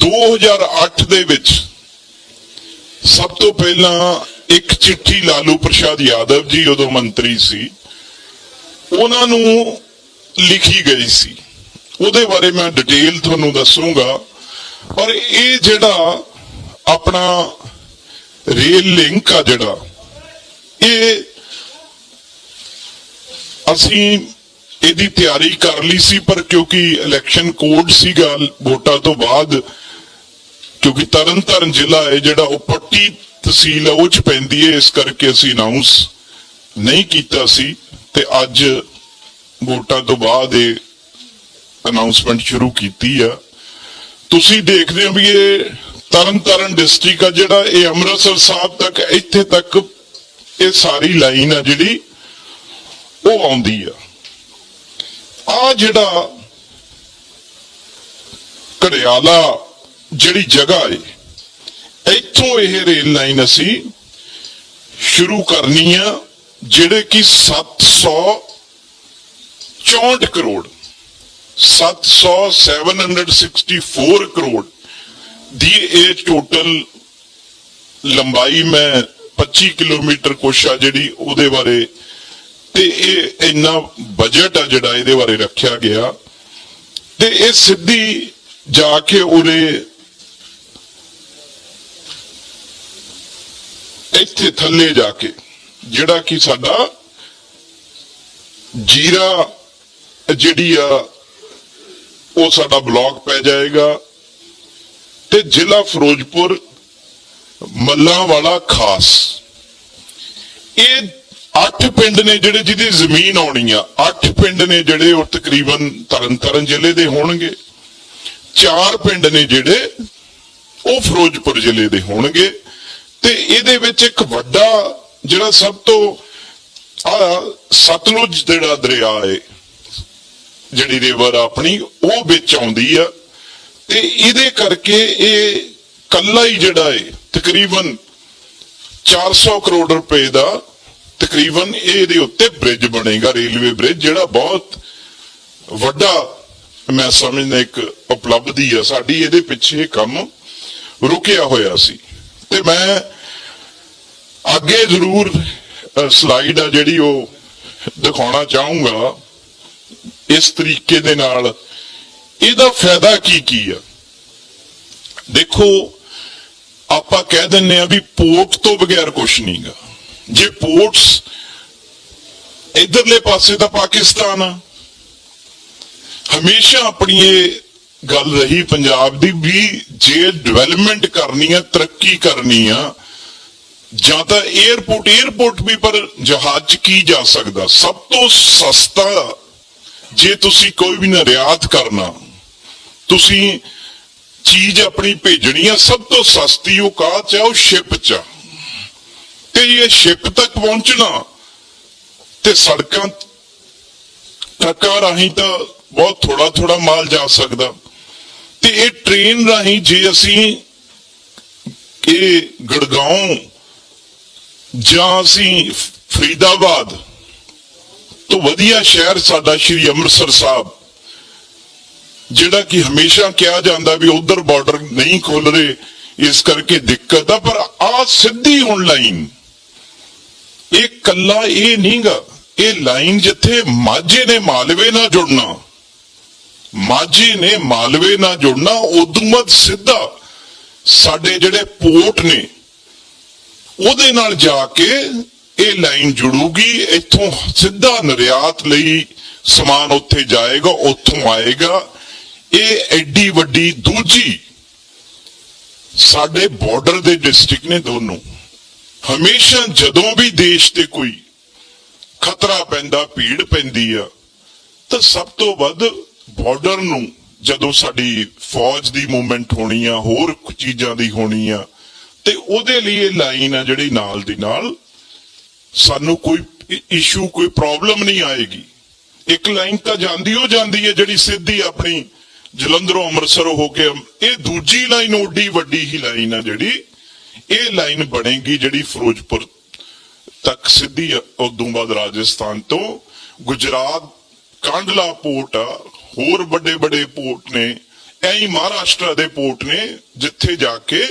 2008 ਦੇ ਵਿੱਚ ਸਭ ਤੋਂ ਪਹਿਲਾਂ ਇੱਕ ਚਿੱਠੀ ਲਾਲੂ ਪ੍ਰਸ਼ਾਦ ਯਾਦਵ ਜੀ ਉਦੋਂ ਮੰਤਰੀ ਸੀ। ਉਹਨਾਂ ਨੂੰ ਲਿਖੀ ਗਈ ਸੀ। ਉਹਦੇ ਬਾਰੇ ਮੈਂ ਡਿਟੇਲ ਤੁਹਾਨੂੰ ਦੱਸੂਗਾ। ਔਰ ਇਹ ਜਿਹੜਾ ਆਪਣਾ ਰੇਲ ਲਿੰਕ ਆ ਜਿਹੜਾ, ਇਹ ਅਸੀਂ ਇਹਦੀ ਤਿਆਰੀ ਕਰ ਲਈ ਸੀ, ਪਰ ਕਿਉਂਕਿ ਇਲੈਕਸ਼ਨ ਕੋਡ ਸੀਗਾ, ਵੋਟਾਂ ਤੋਂ ਬਾਅਦ ਕਿਉਂਕਿ ਤਰਨਤਾਰਨ ਜ਼ਿਲ੍ਹਾ ਹੈ ਜਿਹੜਾ ਉਹ ਪੱਟੀ ਤਹਿਸੀਲ ਹੈ, ਉਹ ਚ ਪੈਂਦੀ ਹੈ, ਇਸ ਕਰਕੇ ਅਸੀਂ ਅਨਾਉਂਸ ਨਹੀਂ ਕੀਤਾ ਸੀ ਤੇ ਅੱਜ ਵੋਟਾਂ ਤੋਂ ਬਾਅਦ ਇਹ ਅਨਾਉਂਸਮੈਂਟ ਸ਼ੁਰੂ ਕੀਤੀ ਆ। ਤੁਸੀਂ ਦੇਖਦੇ ਹੋ ਵੀ ਇਹ ਤਰਨਤਾਰਨ ਡਿਸਟ੍ਰਿਕਟ ਆ ਜਿਹੜਾ ਇਹ ਅੰਮ੍ਰਿਤਸਰ ਸਾਹਿਬ ਤੱਕ, ਇੱਥੇ ਤੱਕ ਇਹ ਸਾਰੀ ਲਾਈਨ ਆ ਜਿਹੜੀ ਉਹ ਆਉਂਦੀ ਆ। ਆ ਜਿਹੜਾ ਘੜਿਆਲਾ ਜਿਹੜੀ ਜਗ੍ਹਾ ਹੈ ਇੱਥੋਂ ਇਹ ਰੇਲ ਲਾਈਨ ਅਸੀਂ ਸ਼ੁਰੂ ਕਰਨੀ ਆ, ਜਿਹੜੇ ਕਿ 764 ਕਰੋੜ 700 764 ਕਰੋੜ ਦੀ ਇਹ ਟੋਟਲ ਲੰਬਾਈ ਮੈਂ 25 ਕਿਲੋਮੀਟਰ ਕੋਸ਼ਾ ਜਿਹੜੀ ਉਹਦੇ ਬਾਰੇ, ਤੇ ਇਹ ਇੰਨਾ ਬਜਟ ਆ ਜਿਹੜਾ ਇਹਦੇ ਬਾਰੇ ਰੱਖਿਆ ਗਿਆ, ਤੇ ਇਹ ਸਿੱਧੀ ਜਾ ਕੇ ਉਹਦੇ ਇੱਥੇ ਥੱਲੇ ਜਾ ਕੇ, ਜਿਹੜਾ ਕਿ ਸਾਡਾ ਜੀਰਾ ਜਿਹੜੀ ਆ, ਉਹ ਸਾਡਾ ਬਲਾਕ ਪੈ ਜਾਏਗਾ ਤੇ ਜ਼ਿਲ੍ਹਾ ਫਿਰੋਜ਼ਪੁਰ ਮੱਲਾਂ ਵਾਲਾ ਖਾਸ। ਇਹ ਅੱਠ ਪਿੰਡ ਨੇ ਜਿਹੜੇ ਜਿਹਦੀ ਜ਼ਮੀਨ ਆਉਣੀ ਆ, ਅੱਠ ਪਿੰਡ ਨੇ ਜਿਹੜੇ ਉਹ ਤਕਰੀਬਨ ਤਰਨਤਾਰਨ ਜ਼ਿਲ੍ਹੇ ਦੇ ਹੋਣਗੇ। ਚਾਰ ਪਿੰਡ ਨੇ ਜਿਹੜੇ ਉਹ ਫਿਰੋਜ਼ਪੁਰ ਜ਼ਿਲ੍ਹੇ ਦੇ ਹੋਣਗੇ। ਤੇ ਇਹਦੇ ਵਿੱਚ ਇੱਕ ਵੱਡਾ ਜਿਹੜਾ ਸਭ ਤੋਂ, ਆ ਸਤਲੁਜ ਜਿਹੜਾ ਦਰਿਆ ਹੈ ਜਿਹੜੀ ਰਿਵਰ ਆਪਣੀ, ਉਹ ਵਿੱਚ ਆਉਂਦੀ ਆ। ਤੇ ਇਹਦੇ ਕਰਕੇ ਇਹ ਕੱਲਾ ਹੀ ਜਿਹੜਾ ਹੈ ਤਕਰੀਬਨ 400 ਕਰੋੜ ਰੁਪਏ ਦਾ ਤਕਰੀਬਨ ਇਹਦੇ ਉੱਤੇ ਬ੍ਰਿਜ ਬਣੇਗਾ ਰੇਲਵੇ ਬ੍ਰਿਜ ਜਿਹੜਾ ਬਹੁਤ ਵੱਡਾ ਮੈਂ ਸਮਝਦਾ ਇੱਕ ਉਪਲਬਧੀ ਆ। ਸਾਡੀ ਇਹਦੇ ਪਿੱਛੇ ਕੰਮ ਰੁਕਿਆ ਹੋਇਆ ਸੀ। ਤੇ ਮੈਂ ਅੱਗੇ ਜ਼ਰੂਰ ਸਲਾਈਡ ਆ ਜਿਹੜੀ ਉਹ ਦਿਖਾਉਣਾ ਚਾਹੂੰਗਾ। ਇਸ ਤਰੀਕੇ ਦੇ ਨਾਲ ਇਹਦਾ ਫਾਇਦਾ ਕੀ ਕੀ ਆ? ਦੇਖੋ, ਆਪਾਂ ਕਹਿ ਦਿੰਨੇ ਆ ਵੀ ਪੋਰਟ ਤੋਂ ਬਗੈਰ ਕੁਝ ਨਹੀਂਗਾ। ਜੇ ਪੋਰਟਸ ਇਧਰਲੇ ਪਾਸੇ ਤਾਂ ਪਾਕਿਸਤਾਨ ਆ, ਹਮੇਸ਼ਾ ਆਪਣੀ ਇਹ ਗੱਲ ਰਹੀ ਪੰਜਾਬ ਦੀ ਵੀ ਜੇ ਡਿਵੈਲਪਮੈਂਟ ਕਰਨੀ ਆ, ਤਰੱਕੀ ਕਰਨੀ ਆ, ਜਾਂ ਤਾਂ 에어ਪੋਰਟ 에어ਪੋਰਟ ਵੀ, ਪਰ ਜਹਾਜ਼ ਚ ਕੀ ਜਾ ਸਕਦਾ? ਸਭ ਤੋਂ ਸਸਤਾ ਜੇ ਤੁਸੀਂ ਕੋਈ ਵੀ ਨਿਰਯਾਤ ਕਰਨਾ, ਤੁਸੀਂ ਚੀਜ਼ ਆਪਣੀ ਭੇਜਣੀ ਆ, ਸਭ ਤੋਂ ਸਸਤੀ ਉਹ ਕਾਹ ਚ ਉਹ ਸ਼ਿਪ ਚ ਤੇ ਇਹ ਸ਼ਿਪ ਤੱਕ ਪਹੁੰਚਣਾ, ਤੇ ਸੜਕਾਂ, ਟਰੱਕਾਂ ਰਾਹੀਂ ਤਾਂ ਬਹੁਤ ਥੋੜਾ ਥੋੜਾ ਮਾਲ ਜਾ ਸਕਦਾ। ਤੇ ਇਹ ਟ੍ਰੇਨ ਰਾਹੀਂ ਜੇ ਅਸੀਂ ਇਹ ਗੜਗਾਉਂ ਜਾਂ ਅਸੀਂ ਫਰੀਦਾਬਾਦ ਤੋਂ ਵਧੀਆ ਸ਼ਹਿਰ ਸਾਡਾ ਸ਼੍ਰੀ ਅੰਮ੍ਰਿਤਸਰ ਸਾਹਿਬ, ਜਿਹੜਾ ਕਿ ਹਮੇਸ਼ਾ ਕਿਹਾ ਜਾਂਦਾ ਵੀ ਉਧਰ ਬਾਰਡਰ ਨਹੀਂ ਖੁੱਲ ਰਹੇ ਇਸ ਕਰਕੇ ਦਿੱਕਤ ਆ, ਪਰ ਆ ਸਿੱਧੀ ਹੁਣ ਲਾਈਨ ਇਹ ਕੱਲਾ ਇਹ ਨਹੀਂਗਾ ਇਹ ਲਾਈਨ ਜਿੱਥੇ ਮਾਝੇ ਨੇ ਮਾਲਵੇ ਨਾਲ ਜੁੜਨਾ। ਮਾਝੇ ਨੇ ਮਾਲਵੇ ਨਾਲ ਜੁੜਨਾ ਉਦੋਂ ਬਾਅਦ ਸਿੱਧਾ ਸਾਡੇ ਜਿਹੜੇ ਪੋਰਟ ਨੇ, ਉਹਦੇ ਨਾਲ ਜਾ ਕੇ ਇਹ ਲਾਈਨ ਜੁੜੂਗੀ, ਇੱਥੋਂ ਸਿੱਧਾ ਨਿਰਯਾਤ ਲਈ ਸਮਾਨ ਉੱਥੇ ਜਾਏਗਾ, ਉੱਥੋਂ ਆਏਗਾ। ਇਹ ਐਡੀ ਵੱਡੀ ਦੂਜੀ ਸਾਡੇ ਬਾਰਡਰ ਦੇ ਡਿਸਟ੍ਰਿਕਟ ਨੇ ਦੋਨੋਂ। ਹਮੇਸ਼ਾ ਜਦੋਂ ਵੀ ਦੇਸ਼ ਤੇ ਕੋਈ ਖਤਰਾ ਪੈਂਦਾ, ਭੀੜ ਪੈਂਦੀ ਆ, ਤਾਂ ਸਭ ਤੋਂ ਵੱਧ ਬਾਰਡਰ ਨੂੰ ਜਦੋਂ ਸਾਡੀ ਫੌਜ ਦੀ ਮੂਵਮੈਂਟ ਹੋਣੀ ਆ, ਹੋਰ ਚੀਜ਼ਾਂ ਦੀ ਹੋਣੀ ਆ, ਤੇ ਉਹਦੇ ਲਈ ਇਹ ਲਾਈਨ ਆ ਜਿਹੜੀ ਨਾਲ ਦੀ ਨਾਲ ਸਾਨੂੰ ਕੋਈ ਇਸ਼ੂ ਕੋਈ ਪ੍ਰੋਬਲਮ ਨਹੀਂ ਆਏਗੀ। ਇੱਕ ਲਾਈਨ ਤਾਂ ਜਾਂਦੀ ਹੋ ਜਾਂਦੀ ਹੈ ਜਿਹੜੀ ਸਿੱਧੀ ਆਪਣੀ ਜਲੰਧਰੋਂ ਅੰਮ੍ਰਿਤਸਰ ਹੋ ਕੇ ਇਹ ਦੂਜੀ ਲਾਈਨ ਓਡੀ ਵੱਡੀ ਹੀ ਲਾਈਨ ਆ ਜਿਹੜੀ, ਇਹ ਲਾਈਨ ਬਣੇਗੀ ਜਿਹੜੀ ਫਿਰੋਜ਼ਪੁਰ ਤੱਕ ਸਿੱਧੀ ਉਦੋਂ ਬਾਅਦ ਰਾਜਸਥਾਨ ਤੋਂ। ਗੁਜਰਾਤ ਕਾਂਡਲਾ ਪੋਰਟ ਆ ਹੋਰ ਵੱਡੇ ਵੱਡੇ ਪੋਰਟ ਨੇ। ਐਂ ਹੀ ਮਹਾਰਾਸ਼ਟਰ ਦੇ ਪੋਰਟ ਨੇ, ਜਿੱਥੇ ਜਾ ਕੇ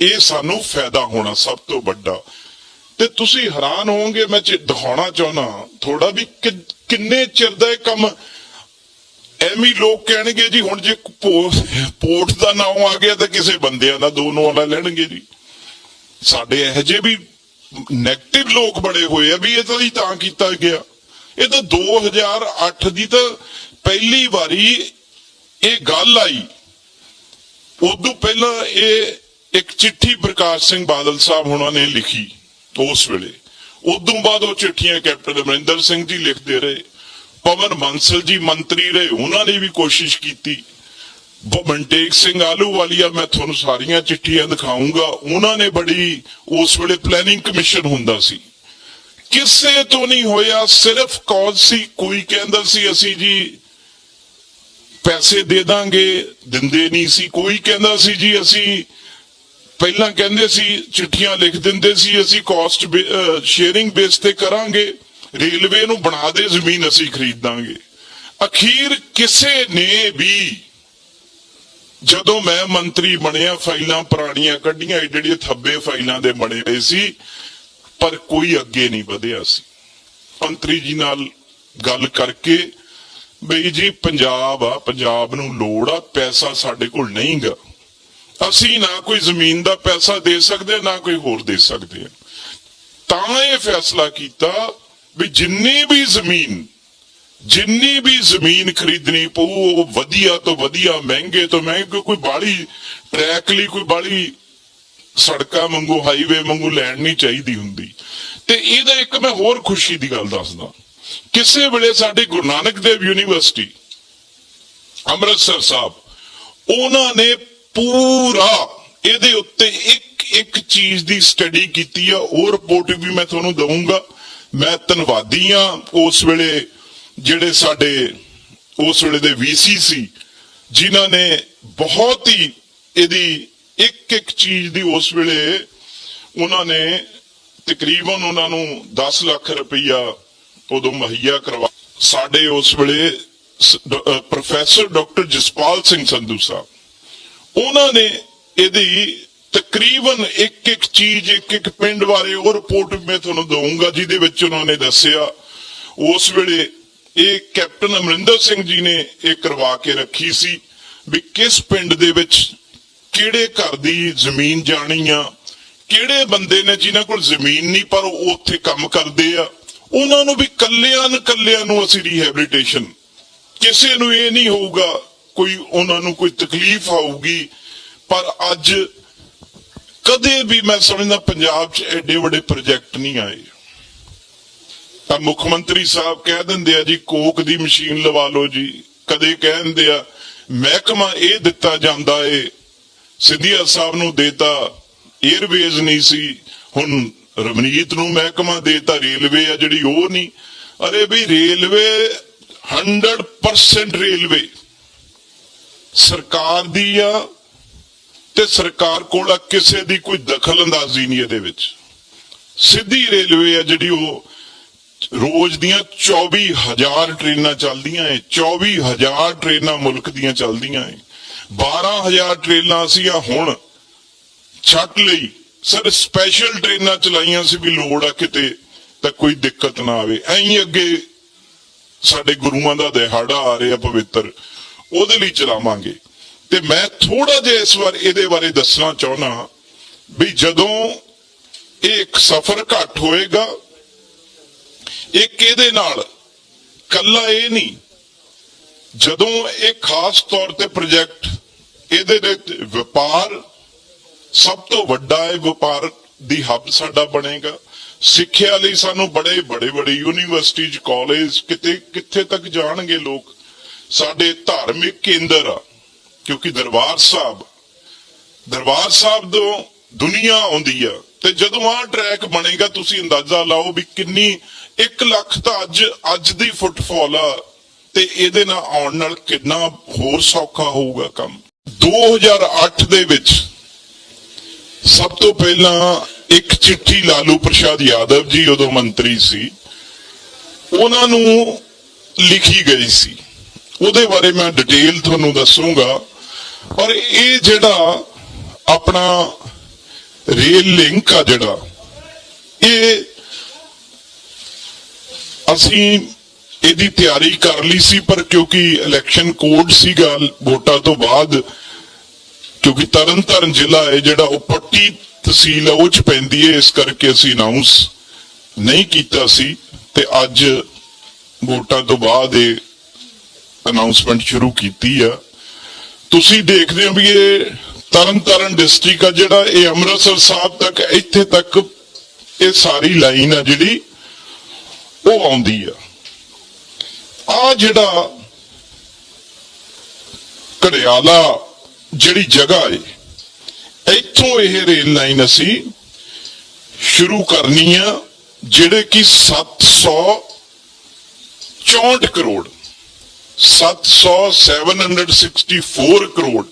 ਇਹ ਸਾਨੂੰ ਫਾਇਦਾ ਹੋਣਾ ਸਭ ਤੋਂ ਵੱਡਾ। ਤੇ ਤੁਸੀਂ ਹੈਰਾਨ ਹੋਵੋਗੇ, ਮੈਂ ਦਿਖਾਉਣਾ ਚਾਹੁੰਦਾ ਥੋੜਾ ਵੀ ਕਿੰਨੇ ਚਿਰ ਦਾ ਇਹ ਕੰਮ ਐਵੇਂ ਲੋਕ ਕਹਿਣਗੇ ਜੀ, ਹੁਣ ਜੇ ਪੋਰਟ ਦਾ ਨਾਮ ਆ ਗਿਆ ਤਾਂ ਕਿਸੇ ਬੰਦਿਆਂ ਦਾ ਦੋ ਨਾਂ ਲੈ ਲੈਣਗੇ ਜੀ। ਸਾਡੇ ਇਹੋ ਜਿਹੇ ਵੀ 네ਗੇਟਿਵ ਲੋਕ ਬੜੇ ਹੋਏ ਆ ਵੀ ਇਹ ਤਾਂ ਹੀ ਤਾਂ ਕੀਤਾ ਗਿਆ। ਇਹ ਤਾਂ 2008 ਦੀ ਤਾਂ ਪਹਿਲੀ ਵਾਰੀ ਇਹ ਗੱਲ ਆਈ। ਉਦੋਂ ਪਹਿਲਾਂ ਇਹ ਇੱਕ ਚਿੱਠੀ ਪ੍ਰਕਾਸ਼ ਸਿੰਘ ਬਾਦਲ ਸਾਹਿਬ ਹੁਣਾਂ ਨੇ ਲਿਖੀ ਉਸ ਵੇਲੇ। ਉਦੋਂ ਬਾਅਦ ਉਹ ਚਿੱਠੀਆਂ ਕੈਪਟਨ ਅਮਰਿੰਦਰ ਸਿੰਘ ਜੀ ਲਿਖਦੇ ਰਹੇ, ਪਵਨ ਬੰਸਲ ਜੀ ਮੰਤਰੀ ਰਹੇ, ਉਹਨਾਂ ਨੇ ਵੀ ਕੋਸ਼ਿਸ਼ ਕੀਤੀ। ਮਨਟੇਕ ਸਿੰਘ ਆਲੂਵਾਲੀਆ ਮੈਂ ਤੁਹਾਨੂੰ ਸਾਰੀਆਂ ਚਿੱਠੀਆਂ ਦਿਖਾਉਂਗਾ ਉਹਨਾਂ ਨੇ ਬੜੀ ਉਸ ਵੇਲੇ ਪਲੈਨਿੰਗ ਕਮਿਸ਼ਨ ਹੁੰਦਾ ਸੀ। ਕਿਸੇ ਤੋਂ ਨਹੀਂ ਹੋਇਆ, ਸਿਰਫ ਕੌਜ਼ ਸੀ, ਕੋਈ ਕਹਿੰਦਾ ਸੀ ਅਸੀਂ ਜੀ ਪੈਸੇ ਦੇ ਦਾਂਗੇ, ਦਿੰਦੇ ਨਹੀਂ ਸੀ। ਕੋਈ ਕਹਿੰਦਾ ਸੀ ਜੀ, ਅਸੀਂ ਪਹਿਲਾਂ ਕਹਿੰਦੇ ਸੀ, ਚਿੱਠੀਆਂ ਲਿਖ ਦਿੰਦੇ ਸੀ, ਅਸੀਂ ਕਾਸਟ ਸ਼ੇਅਰਿੰਗ ਬੇਸ ਤੇ ਕਰਾਂਗੇ ਰੇਲਵੇ ਨੂੰ ਬਣਾ ਦੇ, ਜ਼ਮੀਨ ਅਸੀਂ ਖਰੀਦਾਂਗੇ ਅਖੀਰ ਕਿਸੇ ਨੇ ਵੀ ਜਦੋਂ ਮੈਂ ਮੰਤਰੀ ਬਣਿਆ, ਫਾਈਲਾਂ ਪੁਰਾਣੀਆਂ ਕੱਢੀਆਂ ਇਹ ਜਿਹੜੀਆਂ ਥੱਬੇ ਫਾਈਲਾਂ ਦੇ ਬਣੇ ਹੋਏ ਸੀ, ਪਰ ਕੋਈ ਅੱਗੇ ਨਹੀਂ ਵਧਿਆ ਸੀ। ਮੰਤਰੀ ਜੀ ਨਾਲ ਗੱਲ ਕਰਕੇ ਬਈ ਜੀ ਪੰਜਾਬ ਆ, ਪੰਜਾਬ ਨੂੰ ਲੋੜ ਆ, ਪੈਸਾ ਸਾਡੇ ਕੋਲ ਨਹੀਂਗਾ ਅਸੀਂ ਨਾ ਕੋਈ ਜ਼ਮੀਨ ਦਾ ਪੈਸਾ ਦੇ ਸਕਦੇ, ਨਾ ਕੋਈ ਹੋਰ ਦੇ ਸਕਦੇ ਆ। ਤਾਂ ਇਹ ਫੈਸਲਾ ਕੀਤਾ ਵੀ ਜਿੰਨੀ ਵੀ ਜ਼ਮੀਨ, ਜਿੰਨੀ ਵੀ ਜ਼ਮੀਨ ਖਰੀਦਣੀ ਪਊ, ਉਹ ਵਧੀਆ ਤੋਂ ਵਧੀਆ, ਮਹਿੰਗੇ ਤੋਂ ਮਹਿੰਗੇ ਕੋਈ ਬਾੜੀ ਟਰੈਕ ਲਈ, ਕੋਈ ਬਾੜੀ ਸੜਕਾਂ ਵਾਂਗੂ ਹਾਈਵੇ ਵਾਂਗੂ ਲੈਣ ਨਹੀਂ ਚਾਹੀਦੀ ਹੁੰਦੀ। ਤੇ ਇਹਦਾ ਇੱਕ ਮੈਂ ਹੋਰ ਖੁਸ਼ੀ ਦੀ ਗੱਲ ਦੱਸਦਾ। ਕਿਸੇ ਵੇਲੇ ਸਾਡੇ ਗੁਰੂ ਨਾਨਕ ਦੇਵ ਯੂਨੀਵਰਸਿਟੀ, ਅੰਮ੍ਰਿਤਸਰ ਸਾਹਿਬ, ਉਹਨਾਂ ਨੇ ਪੂਰਾ ਇਹਦੇ ਉੱਤੇ ਇੱਕ ਇੱਕ ਚੀਜ਼ ਦੀ ਸਟੱਡੀ ਕੀਤੀ ਆ, ਉਹ ਰਿਪੋਰਟ ਵੀ ਮੈਂ ਤੁਹਾਨੂੰ ਦਊਂਗਾ। ਮੈਂ ਧੰਨਵਾਦੀ ਆ, ਉਸ ਵੇਲੇ ਜਿਹੜੇ ਸਾਡੇ, ਉਸ ਵੇਲੇ ਦੇ ਵੀਸੀ ਸੀ, ਜਿਨ੍ਹਾਂ ਨੇ ਬਹੁਤ ਹੀ ਇਹਦੀ ਇੱਕ ਇੱਕ ਚੀਜ਼ ਦੀ ਉਸ ਵੇਲੇ ਉਹਨਾਂ ਨੇ ਤਕਰੀਬਨ ਉਹਨਾਂ ਨੂੰ 10 ਲੱਖ ਰੁਪਈਆ ਉਦੋਂ ਮੁਹੱਈਆ ਕਰਵਾ ਸਾਡੇ ਉਸ ਵੇਲੇ ਪ੍ਰੋਫੈਸਰ ਡਾਕਟਰ ਜਸਪਾਲ ਸਿੰਘ ਸੰਧੂ ਸਾਹਿਬ, ਉਹਨਾਂ ਨੇ ਇਹਦੀ ਤਕਰੀਬਨ ਇੱਕ ਇੱਕ ਚੀਜ਼ ਇੱਕ ਇੱਕ ਪਿੰਡ ਬਾਰੇ ਉਹ ਰਿਪੋਰਟ ਮੈਂ ਤੁਹਾਨੂੰ ਦਊਂਗਾ, ਜਿਹਦੇ ਵਿੱਚ ਉਹਨਾਂ ਨੇ ਦੱਸਿਆ, ਉਸ ਵੇਲੇ ਇਹ ਕੈਪਟਨ ਅਮਰਿੰਦਰ ਸਿੰਘ ਜੀ ਨੇ ਇਹ ਕਰਵਾ ਕੇ ਰੱਖੀ ਸੀ ਵੀ ਕਿਸ ਪਿੰਡ ਦੇ ਵਿੱਚ ਕਿਹੜੇ ਘਰ ਦੀ ਜ਼ਮੀਨ ਜਾਣੀ ਆ, ਕਿਹੜੇ ਬੰਦੇ ਨੇ ਜਿਨ੍ਹਾਂ ਕੋਲ ਜ਼ਮੀਨ ਨਹੀਂ, ਪਰ ਉਹ ਉੱਥੇ ਕੰਮ ਕਰਦੇ ਆ। ਉਹਨਾਂ ਨੂੰ ਵੀ ਕੱਲਿਆਂ ਨੂੰ ਕੱਲਿਆਂ ਨੂੰ ਅਸੀਂ ਰੀਹੈਬਿਲਿਟੇਸ਼ਨ ਕਿਸੇ ਨੂੰ ਇਹ ਨਹੀਂ ਹੋਊਗਾ ਕੋਈ ਉਹਨਾਂ ਨੂੰ ਕੋਈ ਤਕਲੀਫ ਆਊਗੀ। ਪਰ ਅੱਜ ਕਦੇ ਵੀ ਮੈਂ ਸਮਝਦਾ ਪੰਜਾਬ 'ਚ ਐਡੇ ਵੱਡੇ ਪ੍ਰੋਜੈਕਟ ਨਹੀਂ ਆਏ। ਤਾਂ ਮੁੱਖ ਮੰਤਰੀ ਸਾਹਿਬ ਕਹਿ ਦਿੰਦੇ ਆ ਜੀ, ਕੋਕ ਦੀ ਮਸ਼ੀਨ ਲਵਾ ਲਓ ਜੀ। ਕਦੇ ਕਹਿ ਦਿੰਦੇ ਆ, ਮਹਿਕਮਾ ਇਹ ਦਿੱਤਾ ਜਾਂਦਾ ਏ। ਸਿੱਧੀਆ ਸਾਹਿਬ ਨੂੰ ਦੇਤਾ 에ਅਰਵੇਜ਼ ਨਹੀਂ ਸੀ। ਹੁਣ ਰਵਨੀਤ ਨੂੰ ਮਹਿਕਮਾ ਦੇਤਾ ਰੇਲਵੇ ਆ, ਜਿਹੜੀ ਉਹ ਨਹੀਂ। ਅਰੇ ਵੀ ਰੇਲਵੇ 100% ਰੇਲਵੇ। ਸਰਕਾਰ ਦੀ ਆ ਤੇ ਸਰਕਾਰ ਕੋਲ ਕਿਸੇ ਦੀ ਕੋਈ ਦਖਲ ਅੰਦਾਜ਼ੀ ਨਹੀਂ ਇਹਦੇ ਵਿੱਚ। ਸਿੱਧੀ ਰੇਲਵੇ ਆ ਜਿਹੜੀ ਉਹ ਰੋਜ਼ ਦੀਆਂ 24000 ਟ੍ਰੇਨਾਂ ਚੱਲਦੀਆਂ ਏ 24000 ਟ੍ਰੇਨਾਂ ਮੁਲਕ ਦੀਆਂ ਚੱਲਦੀਆਂ ਏ। 12000 ਟ੍ਰੇਨਾਂ ਅਸੀਂ ਆ ਹੁਣ ਛੱਡ ਲਈ। ਸਰ ਸਪੈਸ਼ਲ ਟ੍ਰੇਨਾਂ ਚਲਾਈਆਂ ਸੀ ਵੀ ਲੋੜ ਆ ਕਿਤੇ ਤਾਂ ਕੋਈ ਦਿੱਕਤ ਨਾ ਆਵੇ। ਐਂ ਅੱਗੇ ਸਾਡੇ ਗੁਰੂਆਂ ਦਾ ਦਿਹਾੜਾ ਆ ਰਿਹਾ ਪਵਿੱਤਰ, ਉਹਦੇ ਲਈ ਚਲਾਵਾਂਗੇ। ਤੇ ਮੈਂ ਥੋੜਾ ਜਿਹਾ ਇਸ ਵਾਰ ਇਹਦੇ ਬਾਰੇ ਦੱਸਣਾ ਚਾਹੁੰਦਾ ਵੀ ਜਦੋਂ ਇਹ ਇੱਕ ਸਫ਼ਰ ਘੱਟ ਹੋਏਗਾ, ਇਹ ਕਿਹਦੇ ਨਾਲ? ਕੱਲਾ ਇਹ ਨਹੀਂ। ਜਦੋਂ ਇਹ ਖਾਸ ਤੌਰ ਤੇ ਪ੍ਰੋਜੈਕਟ ਇਹਦੇ ਦੇ ਵਪਾਰ ਸਭ ਤੋਂ ਵੱਡਾ ਇਹ ਵਪਾਰ ਦੀ ਹੱਬ ਸਾਡਾ ਬਣੇਗਾ। ਸਿੱਖਿਆ ਲਈ ਸਾਨੂੰ ਬੜੇ ਬੜੇ ਬੜੇ ਯੂਨੀਵਰਸਿਟੀ ਕਾਲਜ ਕਿਤੇ ਕਿੱਥੇ ਤੱਕ ਜਾਣਗੇ ਲੋਕ। ਸਾਡੇ ਧਾਰਮਿਕ ਕੇਂਦਰ ਆ, ਕਿਉਂਕਿ ਦਰਬਾਰ ਸਾਹਿਬ ਦਰਬਾਰ ਸਾਹਿਬ ਤੋਂ ਦੁਨੀਆ ਆਉਂਦੀ ਆ। ਤੇ ਜਦੋਂ ਆਹ ਟਰੈਕ ਬਣੇਗਾ, ਤੁਸੀਂ ਅੰਦਾਜ਼ਾ ਲਾਓ ਵੀ ਕਿੰਨੀ 1 ਲੱਖ ਤਾਂ ਅੱਜ ਅੱਜ ਦੀ ਫੁੱਟਫਾਲ ਆ। ਤੇ ਇਹਦੇ ਨਾਲ ਆਉਣ ਨਾਲ ਕਿੰਨਾ ਹੋਰ ਸੌਖਾ ਹੋਊਗਾ ਕੰਮ। 2008 ਦੇ ਵਿੱਚ ਸਭ ਤੋਂ ਪਹਿਲਾਂ ਇੱਕ ਚਿੱਠੀ ਲਾਲੂ ਪ੍ਰਸ਼ਾਦ ਯਾਦਵ ਜੀ, ਉਦੋਂ ਮੰਤਰੀ ਸੀ, ਉਹਨਾਂ ਨੂੰ ਲਿਖੀ ਗਈ ਸੀ। ਉਹਦੇ ਬਾਰੇ ਮੈਂ ਡਿਟੇਲ ਤੁਹਾਨੂੰ ਦੱਸੂਗਾ। ਔਰ ਇਹ ਜਿਹੜਾ ਆਪਣਾ ਰੇਲ ਲਿੰਕ ਆ ਜਿਹੜਾ, ਇਹ ਅਸੀਂ ਇਹਦੀ ਤਿਆਰੀ ਕਰ ਲਈ ਸੀ, ਪਰ ਕਿਉਂਕਿ ਇਲੈਕਸ਼ਨ ਕੋਡ ਸੀਗਾ, ਵੋਟਾਂ ਤੋਂ ਬਾਅਦ ਕਿਉਂਕਿ ਤਰਨਤਾਰਨ ਜ਼ਿਲ੍ਹਾ ਹੈ ਜਿਹੜਾ ਉਹ ਪੱਟੀ ਤਹਿਸੀਲ ਹੈ, ਉਹ ਚ ਪੈਂਦੀ ਹੈ। ਇਸ ਕਰਕੇ ਅਸੀਂ ਅਨਾਉਂਸ ਨਹੀਂ ਕੀਤਾ ਸੀ ਤੇ ਅੱਜ ਵੋਟਾਂ ਤੋਂ ਬਾਅਦ ਇਹ ਅਨਾਉਂਸਮੈਂਟ ਸ਼ੁਰੂ ਕੀਤੀ ਆ। ਤੁਸੀਂ ਦੇਖਦੇ ਹੋ ਵੀ ਇਹ ਤਰਨਤਾਰਨ ਡਿਸਟ੍ਰਿਕਟ ਆ ਜਿਹੜਾ ਇਹ ਅੰਮ੍ਰਿਤਸਰ ਸਾਹਿਬ ਤੱਕ, ਇੱਥੇ ਤੱਕ ਇਹ ਸਾਰੀ ਲਾਈਨ ਆ ਜਿਹੜੀ ਉਹ ਆਉਂਦੀ ਆ। ਆ ਜਿਹੜਾ ਘੜਿਆਲਾ ਜਿਹੜੀ ਜਗ੍ਹਾ ਹੈ ਇੱਥੋਂ ਇਹ ਰੇਲ ਲਾਈਨ ਅਸੀਂ ਸ਼ੁਰੂ ਕਰਨੀ ਆ, ਜਿਹੜੇ ਕਿ 764 ਕਰੋੜ 700 764 ਕਰੋੜ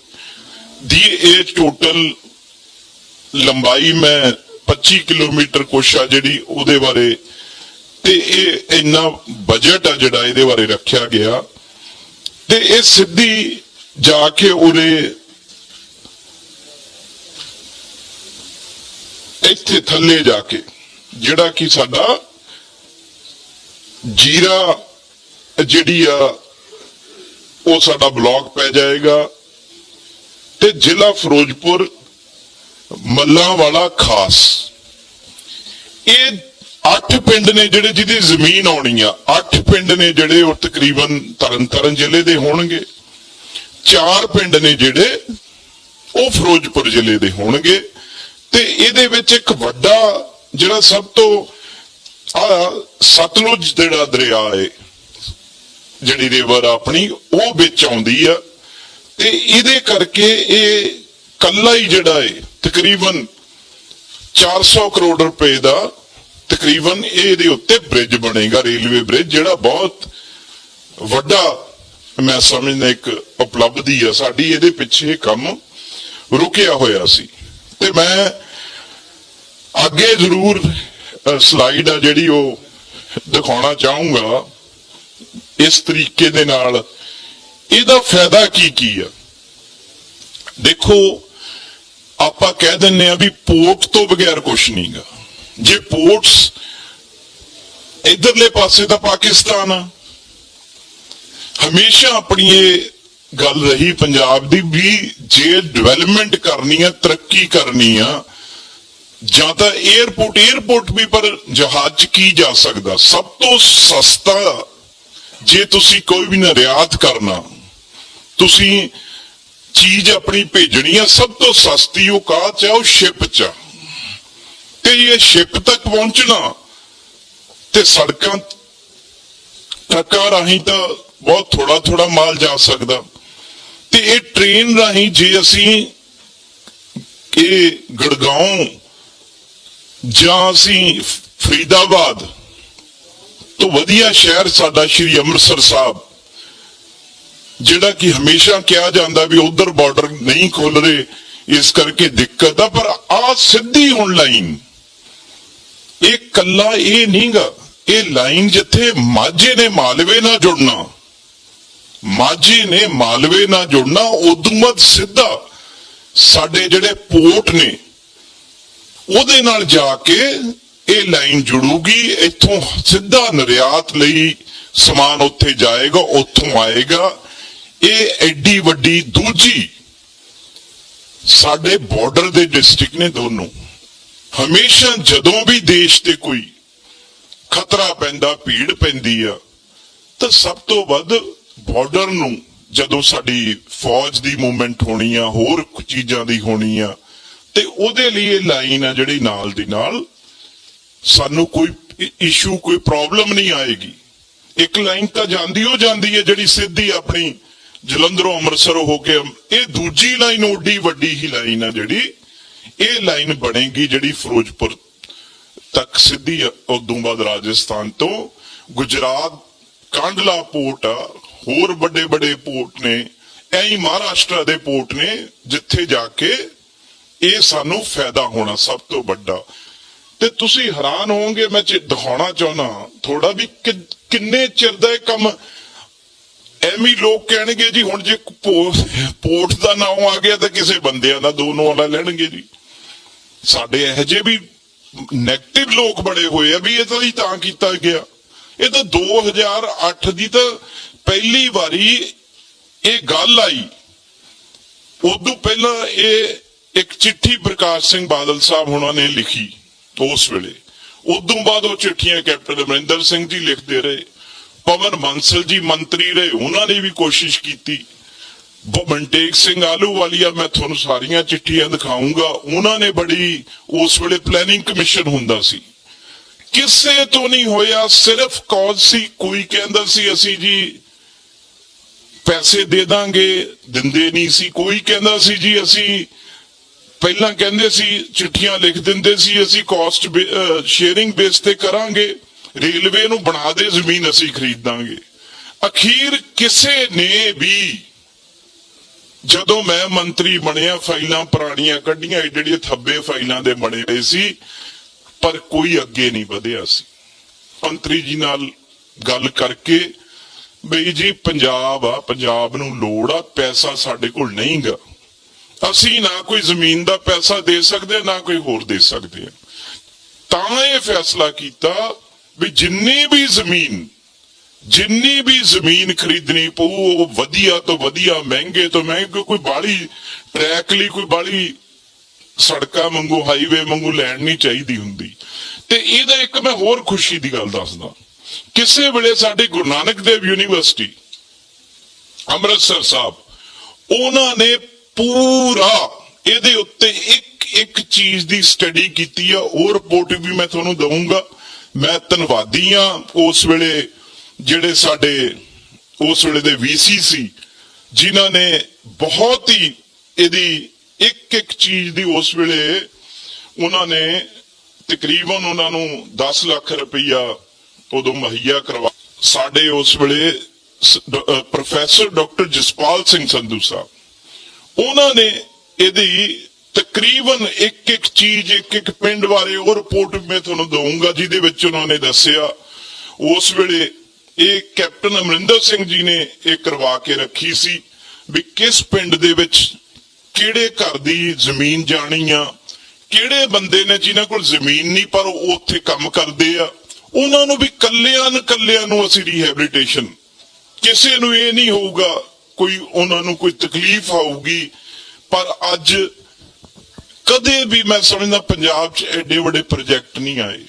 ਦੀ ਇਹ ਟੋਟਲ ਲੰਬਾਈ ਮੈਂ 25 ਕਿਲੋਮੀਟਰ ਕੋਸ਼ਾ ਜਿਹੜੀ ਉਹਦੇ ਬਾਰੇ, ਤੇ ਇਹ ਇੰਨਾ ਬਜਟ ਆ ਜਿਹੜਾ ਇਹਦੇ ਬਾਰੇ ਰੱਖਿਆ ਗਿਆ, ਤੇ ਇਹ ਸਿੱਧੀ ਜਾ ਕੇ ਉਹਨੇ ਇੱਥੇ ਥੱਲੇ ਜਾ ਕੇ, ਜਿਹੜਾ ਕਿ ਸਾਡਾ ਜੀਰਾ ਜਿਹੜੀ ਆ, ਉਹ ਸਾਡਾ ਬਲਾਕ ਪੈ ਜਾਏਗਾ ਤੇ ਜ਼ਿਲ੍ਹਾ ਫਿਰੋਜ਼ਪੁਰ ਮੱਲਾਂ ਵਾਲਾ ਖਾਸ। ਇਹ ਅੱਠ ਪਿੰਡ ਨੇ ਜਿਹੜੇ ਜਿਹਦੀ ਜ਼ਮੀਨ ਆਉਣੀ ਆ, ਅੱਠ ਪਿੰਡ ਨੇ ਜਿਹੜੇ ਉਹ ਤਕਰੀਬਨ ਤਰਨਤਾਰਨ ਜ਼ਿਲ੍ਹੇ ਦੇ ਹੋਣਗੇ। ਚਾਰ ਪਿੰਡ ਨੇ ਜਿਹੜੇ ਉਹ ਫਿਰੋਜ਼ਪੁਰ ਜ਼ਿਲ੍ਹੇ ਦੇ ਹੋਣਗੇ। ਤੇ ਇਹਦੇ ਵਿੱਚ ਇੱਕ ਵੱਡਾ ਜਿਹੜਾ ਸਭ ਤੋਂ, ਆ ਸਤਲੁਜ ਜਿਹੜਾ ਦਰਿਆ ਹੈ ਜਿਹੜੀ ਰਿਵਰ ਆਪਣੀ, ਉਹ ਵਿੱਚ ਆਉਂਦੀ ਆ। ਤੇ ਇਹਦੇ ਕਰਕੇ ਇਹ ਕੱਲਾ ਹੀ ਜਿਹੜਾ ਹੈ ਤਕਰੀਬਨ 400 ਕਰੋੜ ਰੁਪਏ ਦਾ ਤਕਰੀਬਨ ਇਹਦੇ ਉੱਤੇ ਬ੍ਰਿਜ ਬਣੇਗਾ ਰੇਲਵੇ ਬ੍ਰਿਜ ਜਿਹੜਾ ਬਹੁਤ ਵੱਡਾ ਮੈਂ ਸਮਝਦਾ ਇੱਕ ਉਪਲਬਧੀ ਆ। ਸਾਡੀ ਇਹਦੇ ਪਿੱਛੇ ਕੰਮ ਰੁਕਿਆ ਹੋਇਆ ਸੀ। ਤੇ ਮੈਂ ਅੱਗੇ ਜ਼ਰੂਰ ਸਲਾਈਡ ਆ ਜਿਹੜੀ ਉਹ ਦਿਖਾਉਣਾ ਚਾਹੂੰਗਾ। ਇਸ ਤਰੀਕੇ ਦੇ ਨਾਲ ਇਹਦਾ ਫਾਇਦਾ ਕੀ ਕੀ ਆ? ਦੇਖੋ, ਆਪਾਂ ਕਹਿ ਦਿੰਨੇ ਆ ਵੀ ਪੋਰਟ ਤੋਂ ਬਗੈਰ ਕੁਝ ਨਹੀਂਗਾ ਜੇ ਪੋਰਟਸ ਇਧਰਲੇ ਪਾਸੇ ਤਾਂ ਪਾਕਿਸਤਾਨ ਆ, ਹਮੇਸ਼ਾ ਆਪਣੀ ਇਹ ਗੱਲ ਰਹੀ ਪੰਜਾਬ ਦੀ ਵੀ ਜੇ ਡਿਵੈਲਪਮੈਂਟ ਕਰਨੀ ਆ, ਤਰੱਕੀ ਕਰਨੀ ਆ, ਜਾਂ ਤਾਂ 에어ਪੋਰਟ 에어ਪੋਰਟ ਵੀ ਪਰ ਜਹਾਜ਼ 'ਚ ਕੀ ਜਾ ਸਕਦਾ? ਸਭ ਤੋਂ ਸਸਤਾ ਜੇ ਤੁਸੀਂ ਕੋਈ ਵੀ ਨਿਰਯਾਤ ਕਰਨਾ, ਤੁਸੀਂ ਚੀਜ਼ ਆਪਣੀ ਭੇਜਣੀ ਆ, ਸਭ ਤੋਂ ਸਸਤੀ ਉਹ ਕਾਹ 'ਚ ਆ? ਉਹ ਸ਼ਿਪ 'ਚ ਤੇ ਇਹ ਸ਼ਿਪ ਤੱਕ ਪਹੁੰਚਣਾ, ਤੇ ਸੜਕਾਂ, ਟਰੱਕਾਂ ਰਾਹੀਂ ਤਾਂ ਬਹੁਤ ਥੋੜਾ ਥੋੜਾ ਮਾਲ ਜਾ ਸਕਦਾ। ਤੇ ਇਹ ਟ੍ਰੇਨ ਰਾਹੀਂ ਜੇ ਅਸੀਂ ਇਹ ਗੜਗਾਉਂ ਜਾਂ ਅਸੀਂ ਫਰੀਦਾਬਾਦ ਤੋਂ ਵਧੀਆ ਸ਼ਹਿਰ ਸਾਡਾ ਸ਼੍ਰੀ ਅੰਮ੍ਰਿਤਸਰ ਸਾਹਿਬ, ਜਿਹੜਾ ਕਿ ਹਮੇਸ਼ਾ ਕਿਹਾ ਜਾਂਦਾ ਵੀ ਉਧਰ ਬਾਰਡਰ ਨਹੀਂ ਖੁੱਲ ਰਹੇ, ਇਸ ਕਰਕੇ ਦਿੱਕਤ ਆ, ਪਰ ਆ ਸਿੱਧੀ ਹੁਣ ਲਾਈਨ ਇਹ ਕੱਲਾ ਇਹ ਨਹੀਂਗਾ ਇਹ ਲਾਈਨ ਜਿੱਥੇ ਮਾਝੇ ਨੇ ਮਾਲਵੇ ਨਾਲ ਜੁੜਨਾ। ਮਾਝੇ ਨੇ ਮਾਲਵੇ ਨਾਲ ਜੁੜਨਾ, ਉਦੋਂ ਬਾਅਦ ਸਿੱਧਾ ਸਾਡੇ ਜਿਹੜੇ ਪੋਰਟ ਨੇ, ਉਹਦੇ ਨਾਲ ਜਾ ਕੇ ਇਹ ਲਾਈਨ ਜੁੜੂਗੀ, ਇੱਥੋਂ ਸਿੱਧਾ ਨਿਰਯਾਤ ਲਈ ਸਮਾਨ ਉੱਥੇ ਜਾਏਗਾ, ਉੱਥੋਂ ਆਏਗਾ। ਇਹ ਐਡੀ ਵੱਡੀ ਦੂਜੀ ਸਾਡੇ ਬਾਰਡਰ ਦੇ ਡਿਸਟ੍ਰਿਕਟ ਨੇ ਦੋਨੋਂ। ਹਮੇਸ਼ਾ ਜਦੋਂ ਵੀ ਦੇਸ਼ ਤੇ ਕੋਈ ਖਤਰਾ ਪੈਂਦਾ, ਭੀੜ ਪੈਂਦੀ ਆ, ਤਾਂ ਸਭ ਤੋਂ ਵੱਧ ਬਾਰਡਰ ਨੂੰ ਜਦੋਂ ਸਾਡੀ ਫੌਜ ਦੀ ਮੂਵਮੈਂਟ ਹੋਣੀ ਆ, ਹੋਰ ਚੀਜ਼ਾਂ ਦੀ ਹੋਣੀ ਆ, ਤੇ ਉਹਦੇ ਲਈ ਇਹ ਲਾਈਨ ਆ ਜਿਹੜੀ ਨਾਲ ਦੀ ਨਾਲ ਸਾਨੂੰ ਕੋਈ ਇਸ਼ੂ ਕੋਈ ਪ੍ਰੋਬਲਮ ਨਹੀਂ ਆਏਗੀ। ਇੱਕ ਲਾਈਨ ਤਾਂ ਜਾਂਦੀ ਹੋ ਜਾਂਦੀ ਹੈ ਜਿਹੜੀ ਸਿੱਧੀ ਆਪਣੀ ਜਲੰਧਰੋਂ ਅੰਮ੍ਰਿਤਸਰ ਹੋ ਕੇ ਇਹ ਦੂਜੀ ਲਾਈਨ ਓਡੀ ਵੱਡੀ ਹੀ ਲਾਈਨ ਆ ਜਿਹੜੀ, ਇਹ ਲਾਈਨ ਬਣੇਗੀ ਜਿਹੜੀ ਫਿਰੋਜ਼ਪੁਰ ਤੱਕ ਸਿੱਧੀ ਉਦੋਂ ਬਾਅਦ ਰਾਜਸਥਾਨ ਤੋਂ। ਗੁਜਰਾਤ ਕਾਂਡਲਾ ਪੋਰਟ ਆ ਹੋਰ ਵੱਡੇ ਵੱਡੇ ਪੋਰਟ ਨੇ। ਐਂ ਹੀ ਮਹਾਰਾਸ਼ਟਰ ਦੇ ਪੋਰਟ ਨੇ, ਜਿੱਥੇ ਜਾ ਕੇ ਇਹ ਸਾਨੂੰ ਫਾਇਦਾ ਹੋਣਾ ਸਭ ਤੋਂ ਵੱਡਾ। ਤੇ ਤੁਸੀਂ ਹੈਰਾਨ ਹੋਵੋਗੇ, ਮੈਂ ਦਿਖਾਉਣਾ ਚਾਹੁੰਦਾ ਥੋੜਾ ਵੀ ਕਿੰਨੇ ਚਿਰ ਦਾ ਇਹ ਕੰਮ ਐਵੇਂ ਲੋਕ ਕਹਿਣਗੇ ਜੀ, ਹੁਣ ਜੇ ਪੋਰਟ ਦਾ ਨਾਮ ਆ ਗਿਆ ਤਾਂ ਕਿਸੇ ਬੰਦਿਆਂ ਦਾ ਦੋ ਨਾਂ ਲੈ ਲੈਣਗੇ ਜੀ। ਸਾਡੇ ਇਹੋ ਜਿਹੇ ਵੀ 네ਗੇਟਿਵ ਲੋਕ ਬੜੇ ਹੋਏ ਆ ਵੀ ਇਹ ਤਾਂ ਹੀ ਤਾਂ ਕੀਤਾ ਗਿਆ। ਇਹ ਤਾਂ 2008 ਦੀ ਤਾਂ ਪਹਿਲੀ ਵਾਰੀ ਇਹ ਗੱਲ ਆਈ। ਉਦੋਂ ਪਹਿਲਾਂ ਇਹ ਇੱਕ ਚਿੱਠੀ ਪ੍ਰਕਾਸ਼ ਸਿੰਘ ਬਾਦਲ ਸਾਹਿਬ ਹੁਣਾਂ ਨੇ ਲਿਖੀ ਉਸ ਵੇਲੇ। ਉਦੋਂ ਬਾਅਦ ਉਹ ਚਿੱਠੀਆਂ ਕੈਪਟਨ ਅਮਰਿੰਦਰ ਸਿੰਘ ਜੀ ਲਿਖਦੇ ਰਹੇ, ਪਵਨ ਬੰਸਲ ਜੀ ਮੰਤਰੀ ਰਹੇ, ਉਹਨਾਂ ਨੇ ਵੀ ਕੋਸ਼ਿਸ਼ ਕੀਤੀ। ਮਨਟੇਕ ਸਿੰਘ ਆਲੂਵਾਲੀਆ ਮੈਂ ਤੁਹਾਨੂੰ ਸਾਰੀਆਂ ਚਿੱਠੀਆਂ ਦਿਖਾਉਂਗਾ ਉਹਨਾਂ ਨੇ ਬੜੀ ਉਸ ਵੇਲੇ ਪਲੈਨਿੰਗ ਕਮਿਸ਼ਨ ਹੁੰਦਾ ਸੀ। ਕਿਸੇ ਤੋਂ ਨਹੀਂ ਹੋਇਆ, ਸਿਰਫ ਕੌਜ਼ ਸੀ, ਕੋਈ ਕਹਿੰਦਾ ਸੀ, ਅਸੀਂ ਜੀ ਪੈਸੇ ਦੇ ਦਾਂਗੇ, ਦਿੰਦੇ ਨਹੀਂ ਸੀ। ਕੋਈ ਕਹਿੰਦਾ ਸੀ ਜੀ, ਅਸੀਂ ਪਹਿਲਾਂ ਕਹਿੰਦੇ ਸੀ, ਚਿੱਠੀਆਂ ਲਿਖ ਦਿੰਦੇ ਸੀ, ਅਸੀਂ ਕਾਸਟ ਸ਼ੇਅਰਿੰਗ ਬੇਸ ਤੇ ਕਰਾਂਗੇ। ਰੇਲਵੇ ਨੂੰ ਬਣਾ ਦੇ, ਜ਼ਮੀਨ ਅਸੀਂ ਖਰੀਦਾਂਗੇ ਅਖੀਰ ਕਿਸੇ ਨੇ ਵੀ ਜਦੋਂ ਮੈਂ ਮੰਤਰੀ ਬਣਿਆ, ਫਾਈਲਾਂ ਪੁਰਾਣੀਆਂ ਕੱਢੀਆਂ ਜਿਹੜੀਆਂ ਥੱਬੇ ਫਾਈਲਾਂ ਦੇ ਬਣੇ ਹੋਏ ਸੀ, ਪਰ ਕੋਈ ਅੱਗੇ ਨਹੀਂ ਵਧਿਆ ਸੀ। ਮੰਤਰੀ ਜੀ ਨਾਲ ਗੱਲ ਕਰਕੇ ਬਈ ਜੀ ਪੰਜਾਬ ਆ, ਪੰਜਾਬ ਨੂੰ ਲੋੜ ਆ, ਪੈਸਾ ਸਾਡੇ ਕੋਲ ਨਹੀਂਗਾ ਅਸੀਂ ਨਾ ਕੋਈ ਜ਼ਮੀਨ ਦਾ ਪੈਸਾ ਦੇ ਸਕਦੇ, ਨਾ ਕੋਈ ਹੋਰ ਦੇ ਸਕਦੇ ਆ। ਤਾਂ ਇਹ ਫੈਸਲਾ ਕੀਤਾ ਵੀ ਜਿੰਨੀ ਵੀ ਜ਼ਮੀਨ, ਜਿੰਨੀ ਵੀ ਜ਼ਮੀਨ ਖਰੀਦਣੀ ਪਊ, ਉਹ ਵਧੀਆ ਤੋਂ ਵਧੀਆ, ਮਹਿੰਗੇ ਤੋਂ ਮਹਿੰਗੇ, ਕੋਈ ਬਾੜੀ ਟਰੈਕ ਲਈ, ਕੋਈ ਬਾੜੀ ਸੜਕਾਂ ਵਾਂਗੂ ਹਾਈਵੇ ਵਾਂਗੂ ਲੈਣ ਨਹੀਂ ਚਾਹੀਦੀ ਹੁੰਦੀ। ਤੇ ਇਹਦਾ ਇੱਕ ਮੈਂ ਹੋਰ ਖੁਸ਼ੀ ਦੀ ਗੱਲ ਦੱਸਦਾ। ਕਿਸੇ ਵੇਲੇ ਸਾਡੇ ਗੁਰੂ ਨਾਨਕ ਦੇਵ ਯੂਨੀਵਰਸਿਟੀ, ਅੰਮ੍ਰਿਤਸਰ ਸਾਹਿਬ, ਉਹਨਾਂ ਨੇ ਪੂਰਾ ਇਹਦੇ ਉੱਤੇ ਇੱਕ ਇੱਕ ਚੀਜ਼ ਦੀ ਸਟੱਡੀ ਕੀਤੀ ਆ, ਉਹ ਰਿਪੋਰਟ ਵੀ ਮੈਂ ਤੁਹਾਨੂੰ ਦਊਂਗਾ। ਮੈਂ ਧੰਨਵਾਦੀ ਆ ਉਸ ਵੇਲੇ ਜਿਹੜੇ ਸਾਡੇ, ਉਸ ਵੇਲੇ ਦੇ ਵੀਸੀ ਸੀ, ਜਿਨ੍ਹਾਂ ਨੇ ਬਹੁਤ ਹੀ ਇਹਦੀ ਇੱਕ ਇੱਕ ਚੀਜ਼ ਦੀ ਉਸ ਵੇਲੇ ਉਹਨਾਂ ਨੇ ਤਕਰੀਬਨ ਉਹਨਾਂ ਨੂੰ 10 ਲੱਖ ਰੁਪਈਆ ਉਦੋਂ ਮੁਹੱਈਆ ਕਰਵਾ ਸਾਡੇ ਉਸ ਵੇਲੇ ਪ੍ਰੋਫੈਸਰ ਡਾਕਟਰ ਜਸਪਾਲ ਸਿੰਘ ਸੰਧੂ ਸਾਹਿਬ, ਉਹਨਾਂ ਨੇ ਇਹਦੀ ਤਕਰੀਬਨ ਇੱਕ ਇੱਕ ਚੀਜ਼ ਇੱਕ ਇੱਕ ਪਿੰਡ ਬਾਰੇ ਉਹ ਰਿਪੋਰਟ ਮੈਂ ਤੁਹਾਨੂੰ ਦਊਂਗਾ, ਜਿਹਦੇ ਵਿੱਚ ਉਹਨਾਂ ਨੇ ਦੱਸਿਆ, ਉਸ ਵੇਲੇ ਇਹ ਕੈਪਟਨ ਅਮਰਿੰਦਰ ਸਿੰਘ ਜੀ ਨੇ ਇਹ ਕਰਵਾ ਕੇ ਰੱਖੀ ਸੀ ਵੀ ਕਿਸ ਪਿੰਡ ਦੇ ਵਿੱਚ ਕਿਹੜੇ ਘਰ ਦੀ ਜ਼ਮੀਨ ਜਾਣੀ ਆ, ਕਿਹੜੇ ਬੰਦੇ ਨੇ ਜਿਨ੍ਹਾਂ ਕੋਲ ਜ਼ਮੀਨ ਨਹੀਂ, ਪਰ ਉਹ ਉੱਥੇ ਕੰਮ ਕਰਦੇ ਆ। ਉਹਨਾਂ ਨੂੰ ਵੀ ਕੱਲਿਆਂ ਨੂੰ ਕੱਲਿਆਂ ਨੂੰ ਅਸੀਂ ਰੀਹੈਬਿਲਿਟੇਸ਼ਨ ਕਿਸੇ ਨੂੰ ਇਹ ਨਹੀਂ ਹੋਊਗਾ ਕੋਈ ਉਹਨਾਂ ਨੂੰ ਕੋਈ ਤਕਲੀਫ ਆਊਗੀ। ਪਰ ਅੱਜ ਕਦੇ ਵੀ ਮੈਂ ਸਮਝਦਾ ਪੰਜਾਬ 'ਚ ਐਡੇ ਵੱਡੇ ਪ੍ਰੋਜੈਕਟ ਨਹੀਂ ਆਏ।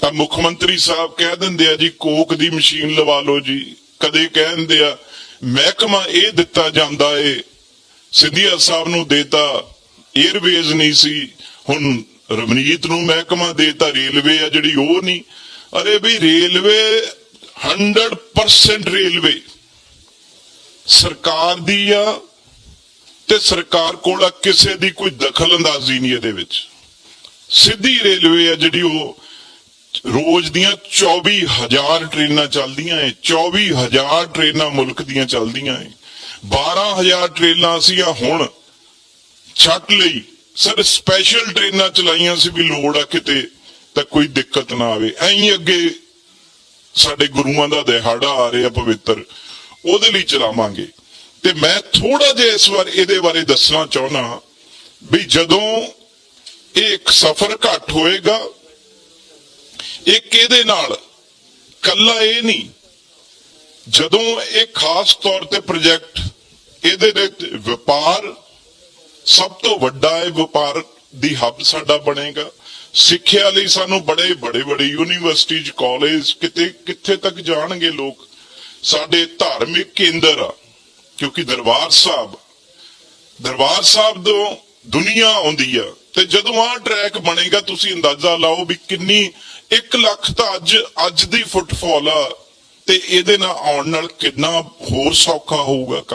ਤਾਂ ਮੁੱਖ ਮੰਤਰੀ ਸਾਹਿਬ ਕਹਿ ਦਿੰਦੇ ਆ ਜੀ, ਕੋਕ ਦੀ ਮਸ਼ੀਨ ਲਵਾ ਲਓ ਜੀ। ਕਦੇ ਕਹਿ ਦਿੰਦੇ ਆ, ਮਹਿਕਮਾ ਇਹ ਦਿੱਤਾ ਜਾਂਦਾ ਏ। ਸਿੱਧੀਆ ਸਾਹਿਬ ਨੂੰ ਦੇਤਾ 에ਅਰਵੇਜ਼ ਨਹੀਂ ਸੀ। ਹੁਣ ਰਮਨੀਤ ਨੂੰ ਮਹਿਕਮਾ ਦੇਤਾ ਰੇਲਵੇ ਆ ਜਿਹੜੀ ਉਹ ਨਹੀਂ। ਅਰੇ ਵੀ ਰੇਲਵੇ 100% ਰੇਲਵੇ। ਸਰਕਾਰ ਦੀ ਆ ਤੇ ਸਰਕਾਰ ਕੋਲ ਕਿਸੇ ਦੀ ਕੋਈ ਦਖਲ ਅੰਦਾਜ਼ੀ ਨਹੀਂ ਇਹਦੇ ਵਿੱਚ। ਸਿੱਧੀ ਰੇਲਵੇ ਆ ਜਿਹੜੀ ਉਹ ਰੋਜ਼ ਦੀਆਂ 24000 ਟ੍ਰੇਨਾਂ ਚੱਲਦੀਆਂ ਏ 24000 ਟ੍ਰੇਨਾਂ ਮੁਲਕ ਦੀਆਂ ਚੱਲਦੀਆਂ ਏ। 12000 ਟ੍ਰੇਨਾਂ ਅਸੀਂ ਹੁਣ ਛੱਟ ਲਈ। ਸਰ ਸਪੈਸ਼ਲ ਟ੍ਰੇਨਾਂ ਚਲਾਈਆਂ ਸੀ ਵੀ ਲੋੜ ਆ ਕਿਤੇ ਤਾਂ ਕੋਈ ਦਿੱਕਤ ਨਾ ਆਵੇ। ਐਂ ਅੱਗੇ ਸਾਡੇ ਗੁਰੂਆਂ ਦਾ ਦਿਹਾੜਾ ਆ ਰਿਹਾ ਪਵਿੱਤਰ, ਉਹਦੇ ਲਈ ਚਲਾਵਾਂਗੇ। ਤੇ ਮੈਂ ਥੋੜਾ ਜਿਹਾ ਇਸ ਵਾਰ ਇਹਦੇ ਬਾਰੇ ਦੱਸਣਾ ਚਾਹੁੰਦਾ ਵੀ ਜਦੋਂ ਇਹ ਇੱਕ ਸਫ਼ਰ ਘੱਟ ਹੋਏਗਾ, ਇਹ ਕਿਹਦੇ ਨਾਲ? ਕੱਲਾ ਇਹ ਨਹੀਂ। ਜਦੋਂ ਇਹ ਖਾਸ ਤੌਰ ਤੇ ਪ੍ਰੋਜੈਕਟ ਇਹਦੇ ਦੇ ਵਪਾਰ ਸਭ ਤੋਂ ਵੱਡਾ ਇਹ ਵਪਾਰ ਦੀ ਹੱਬ ਸਾਡਾ ਬਣੇਗਾ। ਸਿੱਖਿਆ ਲਈ ਸਾਨੂੰ ਬੜੇ ਬੜੇ ਬੜੇ ਯੂਨੀਵਰਸਿਟੀਜ਼ ਕਾਲਜ ਕਿਤੇ ਕਿੱਥੇ ਤੱਕ ਜਾਣਗੇ ਲੋਕ। ਸਾਡੇ ਧਾਰਮਿਕ ਕੇਂਦਰ ਆ, ਕਿਉਂਕਿ ਦਰਬਾਰ ਸਾਹਿਬ ਦਰਬਾਰ ਸਾਹਿਬ ਤੋਂ ਦੁਨੀਆ ਆਉਂਦੀ ਆ ਤੇ ਜਦੋਂ ਆਹ ਟਰੈਕ ਬਣੇਗਾ ਤੁਸੀਂ ਅੰਦਾਜ਼ਾ ਲਾਓ ਵੀ ਕਿੰਨੀ 1 ਲੱਖ ਤਾਂ ਅੱਜ ਅੱਜ ਦੀ ਫੁੱਟਫਾਲ ਆ ਤੇ ਇਹਦੇ ਨਾਲ ਆਉਣ ਨਾਲ ਕਿੰਨਾ ਹੋਰ ਸੌਖਾ ਹੋਊਗਾ ਕੰਮ।